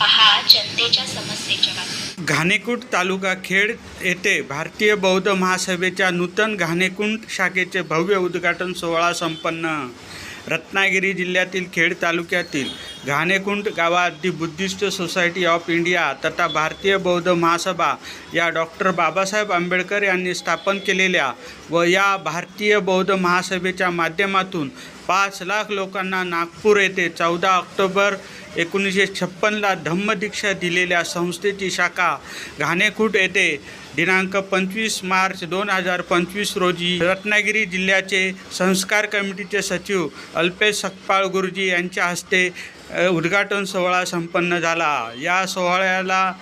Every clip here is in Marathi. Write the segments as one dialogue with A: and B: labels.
A: पहा जनतेच्या समस्येच्या बातम्या.
B: तालुका खेड येथे भारतीय बौद्ध महासभेच्या नूतन घाणेकुंट शाखेचे भव्य उद्घाटन सोहळा संपन्न. रत्नागिरी जिल्ह्यातील खेड तालुक्यातील घाणेकुंट गावात the Buddhist society of India तथा भारतीय बौद्ध महासभा या डॉक्टर बाबासाहेब आंबेडकर यांनी स्थापन केलेल्या व या भारतीय बौद्ध महासभेच्या माध्यमातून पाच लाख लोकांना नागपूर येथे चौदा ऑक्टोबर एकोणीसशे छप्पनला धम्मदीक्षा दिलेल्या संस्थेची शाखा घाणेकूट येथे दिनांक पंचवीस मार्च दोन हजार पंचवीस रोजी रत्नागिरी जिल्ह्याचे संस्कार कमिटीचे सचिव अल्पेश सकपाळ गुरुजी यांच्या हस्ते उद्घाटन सोहळा संपन्न झाला. या सोहळ्याला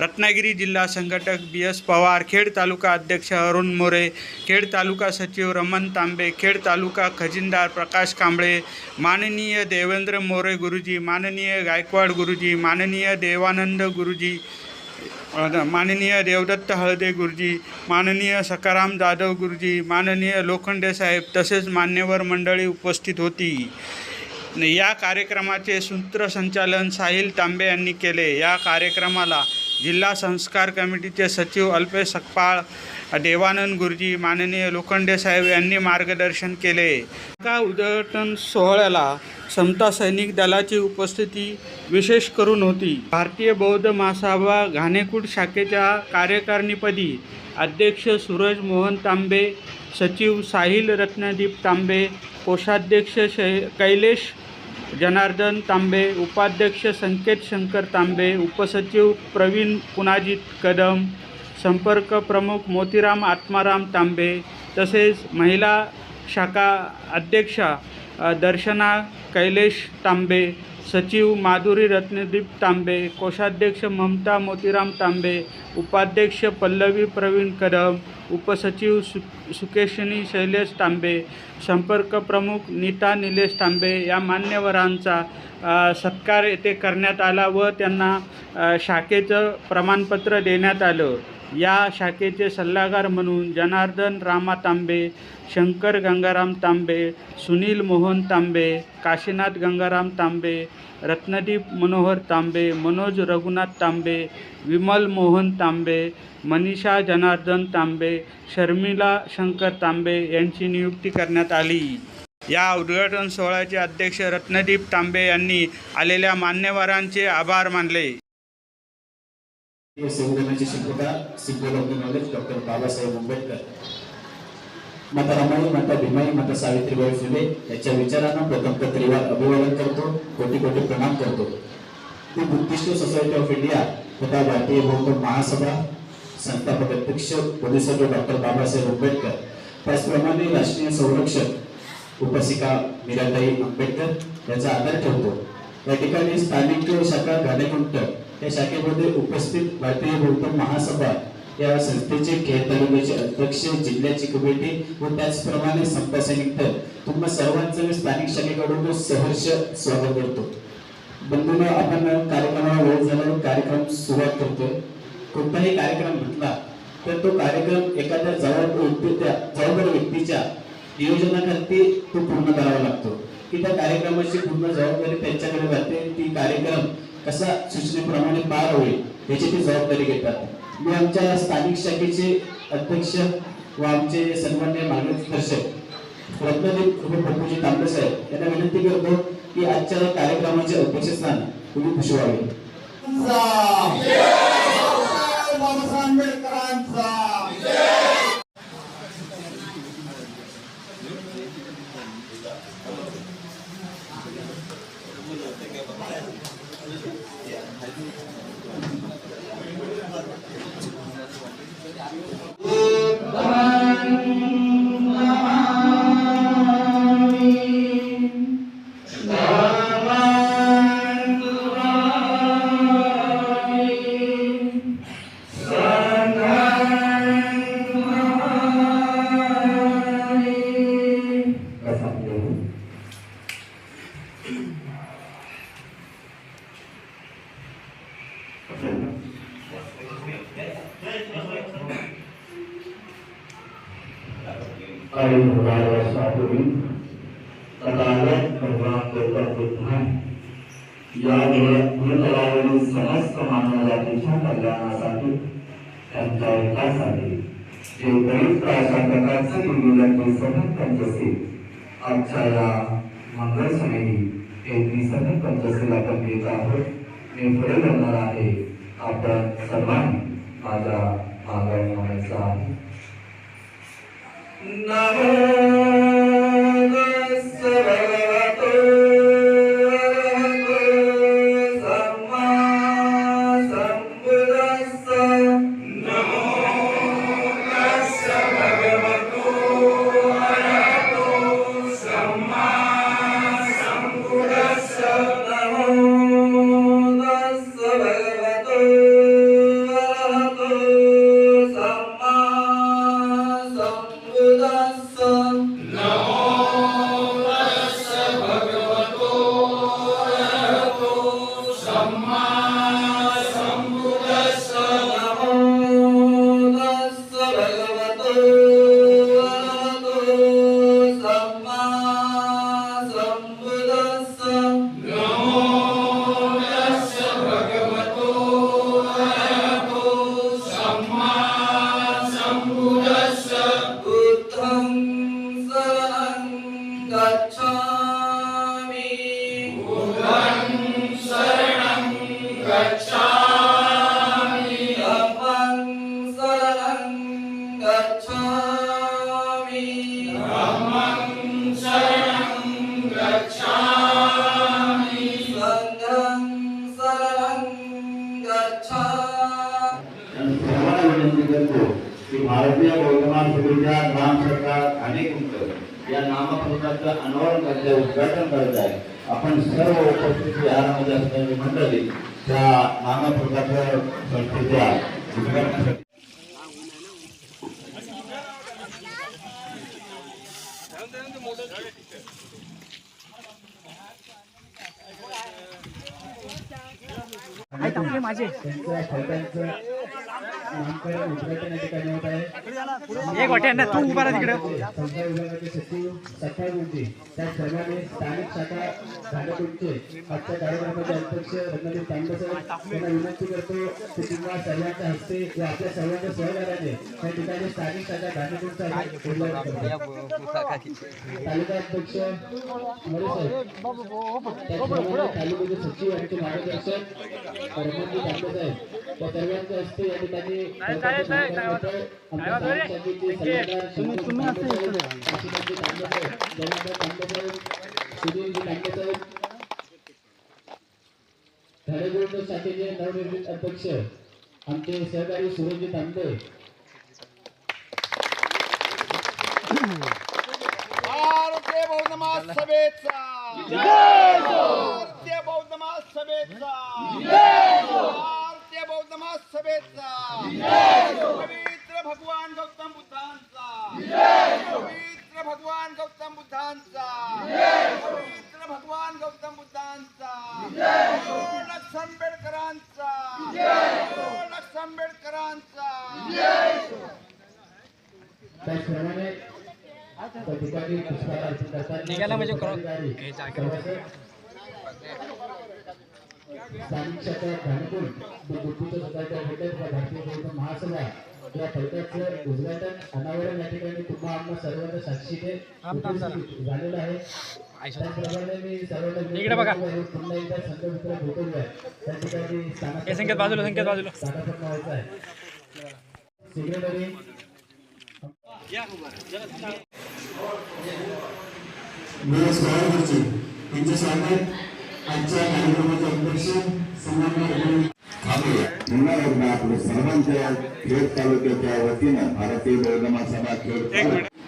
B: रत्नागिरी जिल्हा संघटक बी एस पवार खेड तालुका अध्यक्ष अरुण मोरे खेड तालुका सचिव रमन तांबे खेड तालुका खजिनदार प्रकाश कांबळे माननीय देवेंद्र मोरे गुरुजी माननीय गायकवाड गुरुजी माननीय देवानंद गुरुजी माननीय देवदत्त हळदे गुरुजी माननीय सकाराम जाधव गुरुजी माननीय लोखंडे साहेब तसेच मान्यवर मंडळी उपस्थित होती. या कार्यक्रमाचे सूत्रसंचालन साहिल तांबे यांनी केले. या कार्यक्रमाला जिल्हा संस्कार कमिटीचे सचिव अल्पेश सकपाळ देवानंद गुरुजी माननीय लोखंडे साहेब यांनी मार्गदर्शन केले. एका उद्घाटन सोहळ्याला समता सैनिक दलाची उपस्थिती विशेष करून होती. भारतीय बौद्ध महासभा घाणेकूट शाखेच्या कार्यकारिणीपदी अध्यक्ष सूरज मोहन तांबे सचिव साहिल रत्नदीप तांबे कोषाध्यक्ष शै कैलेश जनार्दन तांबे उपाध्यक्ष संकेत शंकर तांबे उपसचिव प्रवीण पुनाजित कदम संपर्क प्रमुख मोतीराम आत्माराम तांबे तसेच महिला शाखा अध्यक्षा दर्शना कैलेश तांबे सचिव माधुरी रत्नदीप तांबे कोषाध्यक्ष ममता मोतीराम तांबे उपाध्यक्ष पल्लवी प्रवीण कदम उपसचिव सु सुकेशिनी शैलेश तांबे संपर्क प्रमुख नीता निलेश तांबे या मान्यवरांचा सत्कार येथे करण्यात आला व त्यांना शाखेचं प्रमाणपत्र देण्यात आलं. या शाखेचे सल्लागार म्हणून जनार्दन रामा तांबे शंकर गंगाराम तांबे सुनील मोहन तांबे काशीनाथ गंगाराम तांबे रत्नदीप मनोहर तांबे मनोज रघुनाथ तांबे विमल मोहन तांबे मनीषा जनार्दन तांबे शर्मिला शंकर तांबे यांची नियुक्ती करण्यात आली. या उद्घाटन सोहळ्याचे अध्यक्ष रत्नदीप तांबे यांनी आलेल्या मान्यवरांचे आभार मानले.
C: संविधानाचे शिक्षिका symbol of the knowledge doctor Babasaheb Ambedkar. माता रमाई माता भीमाई माता सावित्रीबाई फुले यांच्या विचारांना प्रथम त्रिवार अभिवादन करतो कोटी कोटी प्रणाम करतो. ती बुद्धिस्ट सोसायटी ऑफ इंडिया तथा भारतीय बौद्ध महासभा संस्थापक अध्यक्ष बोधिसत्व डॉक्टर बाबासाहेब आंबेडकर. त्याचप्रमाणे राष्ट्रीय संरक्षक उपासिका मीराताई आंबेडकर याचा आदर ठेवतो. या ठिकाणी स्थानिक शाखा गाणेकुंट या शाखेमध्ये उपस्थित भारतीय बौद्ध महासभा या संस्थेचे खेळ तालुक्याचे अध्यक्ष जिल्ह्याची कमिटी व त्याचप्रमाणे संत सैनिक तुम्हा सर्वांचं मी स्थानिक शाखेकडून सहर्ष स्वागत करतो. बंधून आपण कार्यक्रमाला वेळ झाल्यावर कार्यक्रम सुरुवात करतोय. कोणताही कार्यक्रम म्हटला तर तो कार्यक्रम एखाद्या जबाबदार व्यक्तीच्या जबाबदार व्यक्तीच्या नियोजनाखाली तो पूर्ण करावा लागतो. की त्या कार्यक्रमाची पूर्ण जबाबदारी त्यांच्याकडे राहते ती कार्यक्रम कसा सूचनेप्रमाणे पार होईल याची ते जबाबदारी घेतात. मी आमच्या स्थानिक शाखेचे अध्यक्ष व आमचे सन्मान्य मार्गदर्शक रत्नदीप प्रभूजी पप्पूजी साहेब यांना विनंती करतो की आजच्या कार्यक्रमाचे अध्यक्षस्थान तुम्ही
D: खुशी व्हावे त्यांच्या विकासासाठी जे उपयुक्त अशा प्रकारचं निर्मूलन ते सतत पंचशील. आजच्या या मंगळ समिती एक निसर्ग पंचशील आपण घेत आहोत. मी पुढे करणार आहे. आपण सर्वांनी माझ्या मागाने म्हणायचं आहे.
E: आणि सर्वांना भारतीय बहुधमान सभेच्या ग्राम सरकार अनेक या नामफलकाचं अनावरण करत उद्घाटन करत आहे. आपण सर्व उपस्थित यामध्ये असलेली मंडळी त्या नामफलकाचं संस्थेच्या उद्घाटनासाठी
C: त्यांच्या फलकांचं नामकरण
B: एक वाट्या तू उभा राहा तिकडे.
C: संस्था विभागाचे सचिव सकाळ गुंजे त्याचप्रमाणे स्थानिक शाखा भांडकुंचे आजच्या कार्यक्रमाचे अध्यक्ष रत्नदीप तांबे साहेब यांना विनंती करतो की किंवा सर्वांच्या हस्ते व आपल्या सर्वांच्या सहकार्याने त्या ठिकाणी स्थानिक शाखा भांडकुंचा तालुका अध्यक्ष मरे साहेब त्याचप्रमाणे तालुक्याचे सचिव आमचे मार्गदर्शक सर्वांच्या हस्ते या ठिकाणी धडेगोंड शाखेचे नवनिर्मित अध्यक्ष आमचे सहकारी सुरजजी तांबे
F: भारतीय बौद्ध महासभेचा भारतीय बौद्ध महासभेचा महासभेचा पवित्र भगवान गौतम बुद्धांचा. पवित्र भगवान गौतम बुद्धांचा. पवित्र भगवान गौतम बुद्धांचा. लक्ष आंबेडकरांचा. लक्ष आंबेडकरांचा.
C: करताना
B: म्हणजे
C: स्थानिक शाखा बुद्धिस्ट सोसायटी भेटत भारतीय बौद्ध महासभा या फलकाचं उद्घाटन अनावरण या ठिकाणी तुम्हा आम्हा सर्वांना साक्षीने उपस्थित झालेलं आहे. त्याचप्रमाणे मी सर्वांना पुन्हा एकदा मित्र त्या ठिकाणी
B: संकेत बाजूला, संकेत बाजूला.
C: व्हायचं आहे. सेक्रेटरी
E: यांच्या स्वागत आजच्या कार्यक्रमाचे अध्यक्ष थांबूया. पुन्हा एकदा आपल्या सर्वांच्या खेड तालुक्याच्या वतीनं भारतीय बौद्ध महासभा खेड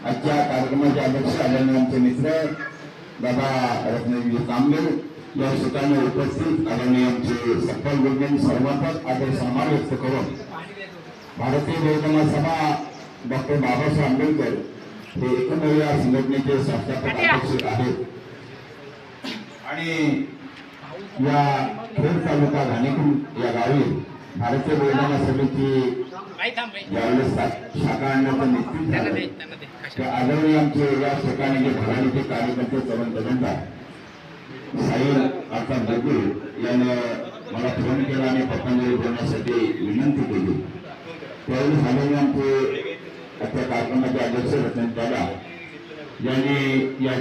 E: आजच्या कार्यक्रमाचे अध्यक्ष आदरणीय आमचे मित्र बाबा रत्नजी कांबळे या ठिकाणी उपस्थित आदरणीय आमचे सफल गुरुजन सर्वांचाच आदर सन्मान व्यक्त करून भारतीय बौद्ध महासभा डॉक्टर बाबासाहेब आंबेडकर हे एकमेव या संघटनेचे संस्थापक अध्यक्ष आहेत. आणि या खेड तालुका घाणेकुंड या गावी भारतीय ज्यावेळेस शा- शाखा आणण्याचं निश्चित झालं त्या आदरणीय आमचे या ठिकाणी जे कार्यकर्ते तरुण साई आता बघू त्यानं मला फोन केला आणि पतंजली बोलण्यासाठी विनंती केली. त्यावेळी झालेले आमचे त्या कार्यक्रमाचे अध्यक्ष रतन दादा यांनी या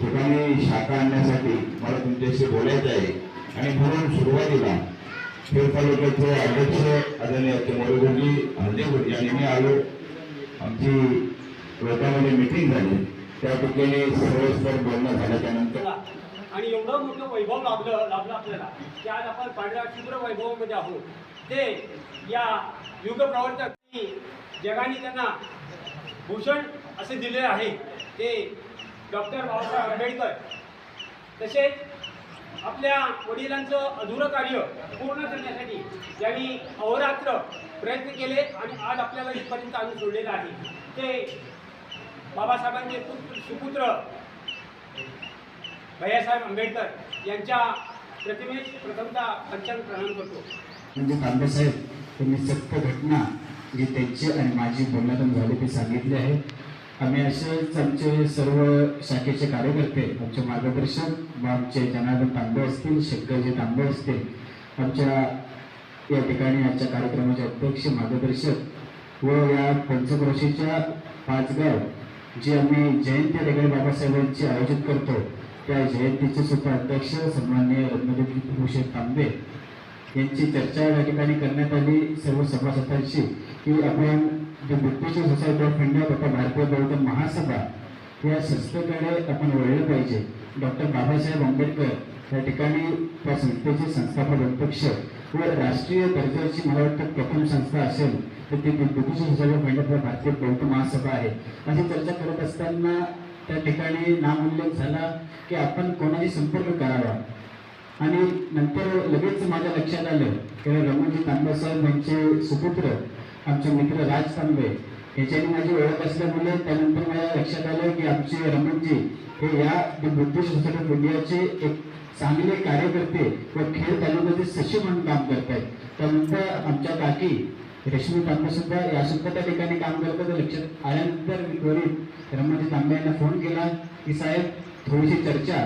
E: ठिकाणी शाखा आणण्यासाठी तुमच्याशी बोलायचं आहे. आणि म्हणून सुरुवातीला खेड तालुक्याचे अध्यक्ष आदरणीय मोरगुजी हळदेगुड यांनी मी आलो. आमची लोकांमध्ये मिटिंग झाली. त्या ठिकाणी सर्वस्तर बोलणं झाल्याच्यानंतर
G: आणि एवढं मोठं वैभव लाभलं लाभलं आपल्याला की आज आपण पांढऱ्या शुभ्र वैभवामध्ये आहोत. ते या युग प्रवर्तक जगाने त्यांना भूषण असे दिले आहे. ते डॉक्टर बाबासाहेब आंबेडकर तसेच आपल्या वडिलांचं अधुरं कार्य पूर्ण करण्यासाठी त्यांनी अहोरात्र प्रयत्न केले आणि आज आपल्याला इथपर्यंत आणून सोडलेलं आहे. ते बाबासाहेबांचे सुपुत्र भैयासाहेब आंबेडकर यांच्या प्रतिमेस प्रथमता पंचांग प्रणाम करतो.
C: म्हणजे तांबेसाहेब त्यांनी सत्य घटना जी त्यांची आणि माझी बोलण्यातून झाली ते सांगितले आहे. आम्ही असेच आमचे सर्व शाखेचे कार्यकर्ते आमचे मार्गदर्शक व आमचे जनार्दन तांबे असतील शंकरजी तांबे असतील आमच्या या ठिकाणी आजच्या कार्यक्रमाचे अध्यक्ष मार्गदर्शक व या पंचक्रोशीच्या पाचगाव जी आम्ही जयंती रेगडे बाबासाहेबांची आयोजित करतो त्या जयंतीचे सुद्धा अध्यक्ष सन्माननीय रत्नदेव भूषण तांबे यांची चर्चा या ठिकाणी करण्यात आली. सर्व सभासदांशी की आपण जे ब्रिटिश सोसायटी ऑफ इंडिया तथा भारतीय बौद्ध महासभा या संस्थेकडे आपण वळलं पाहिजे. डॉक्टर बाबासाहेब आंबेडकर या ठिकाणी त्या संस्थेचे संस्थापक अध्यक्ष व राष्ट्रीय दर्जाची मला वाटतं प्रथम संस्था असेल तर ती ब्रिटिश सोसायटी ऑफ इंडिया तथा भारतीय बौद्ध महासभा आहे. अशी चर्चा करत असताना त्या ठिकाणी नामोल्लेख झाला की आपण कोणाशी संपर्क करावा. आणि नंतर लगेच माझ्या लक्षात आलं की रमणजी तांबेसाहेब यांचे सुपुत्र आमचे मित्र राज तांबे याच्याने माझी ओळख असल्यामुळे त्यानंतर मला लक्षात आलं की आमचे रमणजी हे या बुद्धिस्ट सोसायटी ऑफ इंडियाचे एक चांगले कार्यकर्ते व खेळ तालुक्याचे सचिव म्हणून काम करत आहेत. त्यानंतर आमच्या काकी रश्मी तांबे सुद्धा या सुद्धा त्या ठिकाणी काम करतात. लक्षात आल्यानंतर मी त्वरित रमणजी तांबे यांना फोन केला की साहेब थोडीशी चर्चा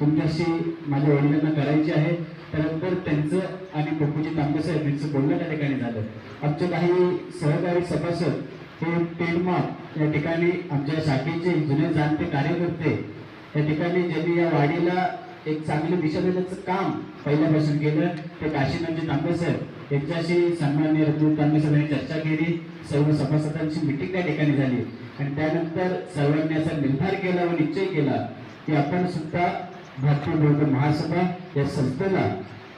C: तुमच्याशी माझ्या वडिलांना करायची आहे. त्यानंतर त्यांचं आणि पप्पूजी तांबेसाहेब यांचं बोलणं त्या ठिकाणी झालं. आमचे काही सहकारी सभासद हे पेडमाप या ठिकाणी आमच्या शाखेचे जुने जाणते कार्यकर्ते या ठिकाणी ज्यांनी या वाडीला एक चांगली दिशा देण्याचं काम पहिल्यापासून केलं ते काशीनाथजी तांबेसाहेब यांच्याशी सन्मान्य रत्न तांबेसाहेब चर्चा केली सर्व सभासदांची मिटिंग त्या ठिकाणी झाली. आणि त्यानंतर सर्वांनी असा निर्धार केला व निश्चय केला की आपण सुद्धा भारतीय बौद्ध महासभा या संस्थेला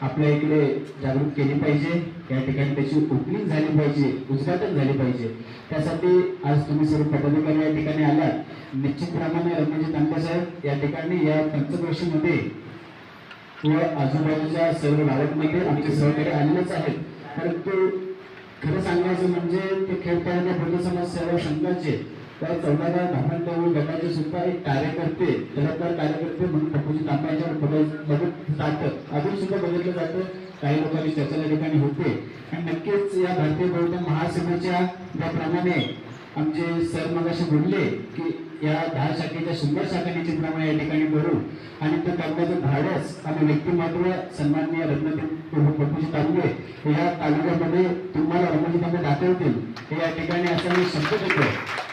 C: आपल्या इकडे जागरूक केली पाहिजे. या ठिकाणी त्याची ओपनिंग झाली पाहिजे उद्घाटन झाले पाहिजे. त्यासाठी आज तुम्ही सर्व पदाधिकारी या ठिकाणी आलात. निश्चितप्रमाणे रमणजी तांबे साहेब या ठिकाणी या पंचवर्षीमध्ये व आजूबाजूच्या सर्व गावांमध्ये आमचे सहकारी आलेलेच आहेत. परंतु खरं सांगायचं म्हणजे ते खेळताना बौद्ध समाज सेवा संघाचे त्या चौदाव्या धामणदेवी गटाचे सुद्धा एक कार्यकर्ते जबाबदार कार्यकर्ते म्हणून पप्पूजी तांब्याच्या बघत बघत जातं. अजून सुद्धा बघितलं जातं. काही लोकांनी चर्चा ठिकाणी होते. आणि नक्कीच या भारतीय बौद्ध महासभेच्या ज्याप्रमाणे आमचे सर मग असे बोलले की या दहा शाखेच्या शंभर शाखा प्रमाण या ठिकाणी करू. आणि त्या तालुक्याचं धाडस आणि व्यक्तिमत्व सन्माननीय रत्नदेव पप्पूजी तांबे या तालुक्यामध्ये तुम्हाला रमणजी तांबे दाखवतील. हे या ठिकाणी असं मी शब्द देतो.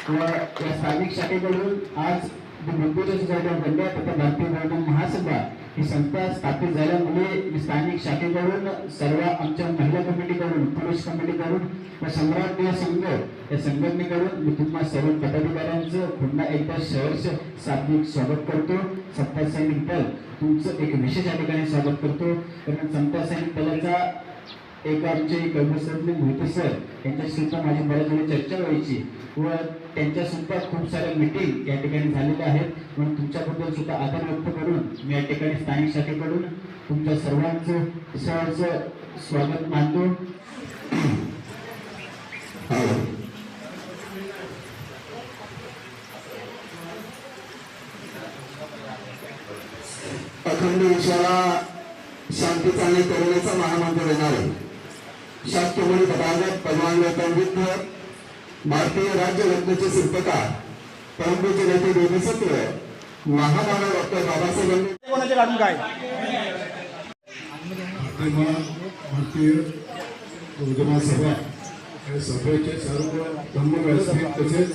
C: व या स्थानिक शाखेकडून आज मुंबईच्या सोसायटी ऑफ इंडिया तथा भारतीय बौद्ध महासभा ही संस्था स्थापित झाल्यामुळे स्थानिक शाखेकडून सर्व आमच्या महिला कमिटीकडून पुरुष कमिटीकडून व सम्राट संघ या संघटनेकडून मी तुम्हा सर्व पदाधिकाऱ्यांचं पुन्हा एकदा सहर्ष शाब्दिक स्वागत करतो. सत्ता सैनिक दल तुमचं एक विशेष या स्वागत करतो. कारण सत्ता सैनिक दलाचा एक आमचे कर्मसरले मोहिते सर. यांच्याशीसुद्धा माझी बऱ्याच वेळी चर्चा व्हायची. व त्यांच्यासुद्धा खूप साऱ्या मिटिंग या ठिकाणी झालेल्या आहेत. म्हणून तुमच्याबद्दल सुद्धा आदर व्यक्त करून मी या ठिकाणी स्थानिक शाखेकडून तुमच्या सर्वांचं सहर्ष स्वागत मानतो.
E: अखंड विश्वाला शांतीचा आणि करुणेचा महामंत्र देणार आहे. शाक्यमुनी पदागत पदवान विरुद्ध भारतीय राज्य घटनेचे शिल्पकार परमपूज्य नेते बोधिसत्व महामानव डॉक्टर बाबासाहेब आंबेडकर.
G: कोणाचे काढून काय?
H: भारतीय उद्यमा सभा या सभेचे सर्व धर्म व्यासपीठ तसेच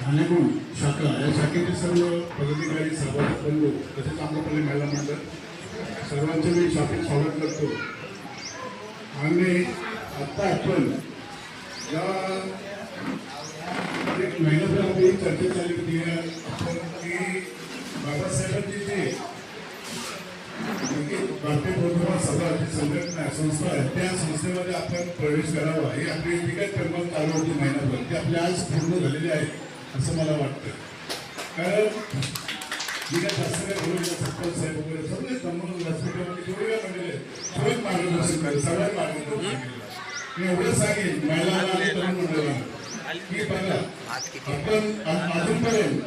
H: ठाणेगुण शाखा या शाखेचे सर्व पदाधिकारी सभासद बंधू तसेच महिला मंडळ सर्वांचे मी शाखेत स्वागत करतो. आणि आता आपण या एक महिन्याभर चर्चा चालू होती आपण की बाबासाहेबांची जी भारतीय बौद्ध सभा जी संघटना आहे, संस्था आहे त्या संस्थेमध्ये आपण प्रवेश करावा. ही आपली जी काही क्रमांक चालू होती महिनाभर ती आपली आज पूर्ण झालेली आहे असं मला वाटतं. कारण जी काही साहेब वगैरे सगळे संबंध व्यासपीठामध्ये म्हणलेले सगळेच मार्गदर्शन सगळ्यात मार्गदर्शन मी एवढं सांगेन महिलांना आणि तरुण की बघा आपण अजूनपर्यंत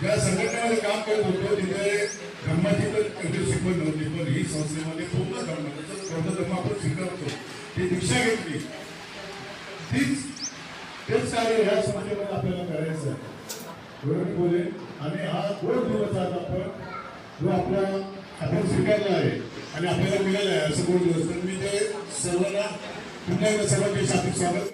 H: ज्या संघटनेमध्ये काम करत होतो तिथे धर्माची तर शिकवण नव्हती पण ही संस्थेमध्ये पूर्ण धर्म जसं धर्म आपण स्वीकारतो ती दीक्षा घेतली तीच तेच कार्य ह्या संस्थेमध्ये आपल्याला करायचं आहे बरोबर आणि हा दोन दिवस आज आपण जो आपला आपण स्वीकारला आहे आणि आपल्याला मिळाला आहे असं दोन दिवस. तर मी ते सर्वांना पुन्हा एकदा सर्वांचे शाब्दिक स्वागत.